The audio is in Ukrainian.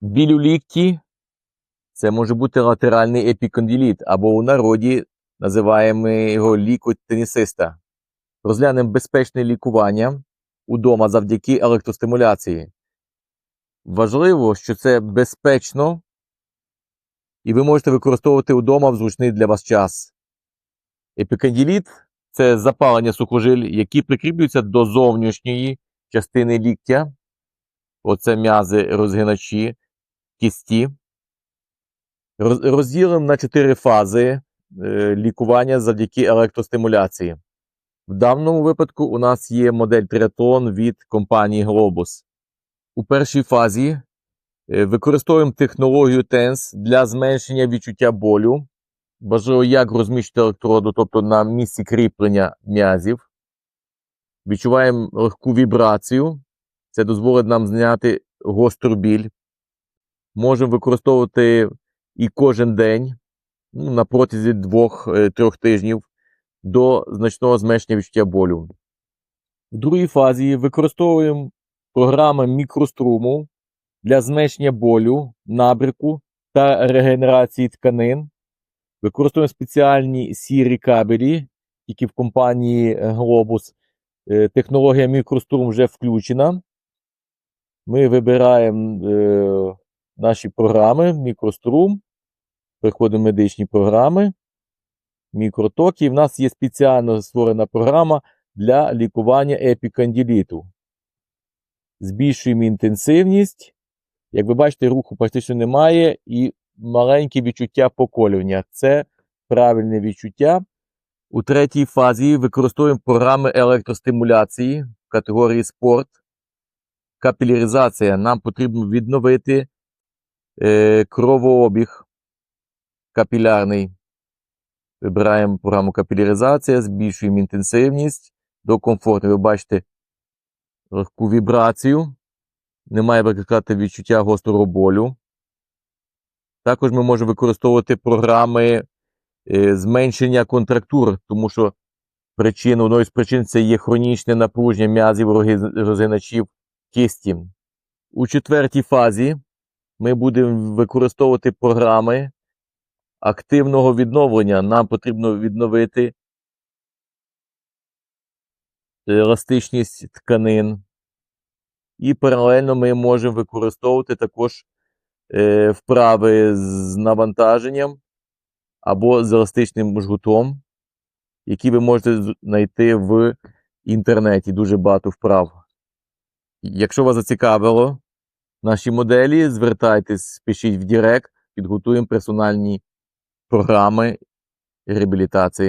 Біль у лікті це може бути латеральний епікондиліт, або у народі називаємо його лікоть тенісиста. Розглянемо безпечне лікування удома завдяки електростимуляції. Важливо, що це безпечно, і ви можете використовувати удома в зручний для вас час. Епікондиліт – це запалення сухожиль, які прикріплюються до зовнішньої частини ліктя. Оце м'язи розгиначі, кісті. Роз- Розділимо на чотири фази е, лікування завдяки електростимуляції. В даному випадку у нас є модель триатлон від компанії Globus. У першій фазі е, використовуємо технологію TENS для зменшення відчуття болю. Важливо, як розміщити електроду, тобто на місці кріплення м'язів. Відчуваємо легку вібрацію. Це дозволить нам зняти гостру біль. Можемо використовувати і кожен день ну, на протязі 2-3 тижнів до значного зменшення відчуття болю. В другій фазі використовуємо програми мікроструму для зменшення болю, набряку та регенерації тканин. Використовуємо спеціальні сірі кабелі, які в компанії Globus. Е, Технологія мікрострум вже включена. Ми вибираємо е, наші програми, мікрострум, приходимо медичні програми, мікротоки. І в нас є спеціально створена програма для лікування епікандиліту. Збільшуємо інтенсивність. Як ви бачите, руху практично немає і маленьке відчуття поколювання. Це правильне відчуття. У третій фазі використовуємо програми електростимуляції в категорії спорт. Капіляризація. Нам потрібно відновити кровообіг капілярний. Вибираємо програму капіляризація, збільшуємо інтенсивність до комфорту. Ви бачите легку вібрацію. Немає викликати відчуття гострого болю. Також ми можемо використовувати програми е, зменшення контрактур, тому що причина, одною з причин це є хронічне напруження м'язів розгиначів кисті. У четвертій фазі ми будемо використовувати програми активного відновлення. Нам потрібно відновити еластичність тканин. І паралельно ми можемо використовувати також е, вправи з навантаженням або з еластичним жгутом, які ви можете знайти в інтернеті. Дуже багато вправ. Якщо вас зацікавило наші моделі, звертайтесь, пишіть в Дірект, підготуємо персональні програми реабілітації.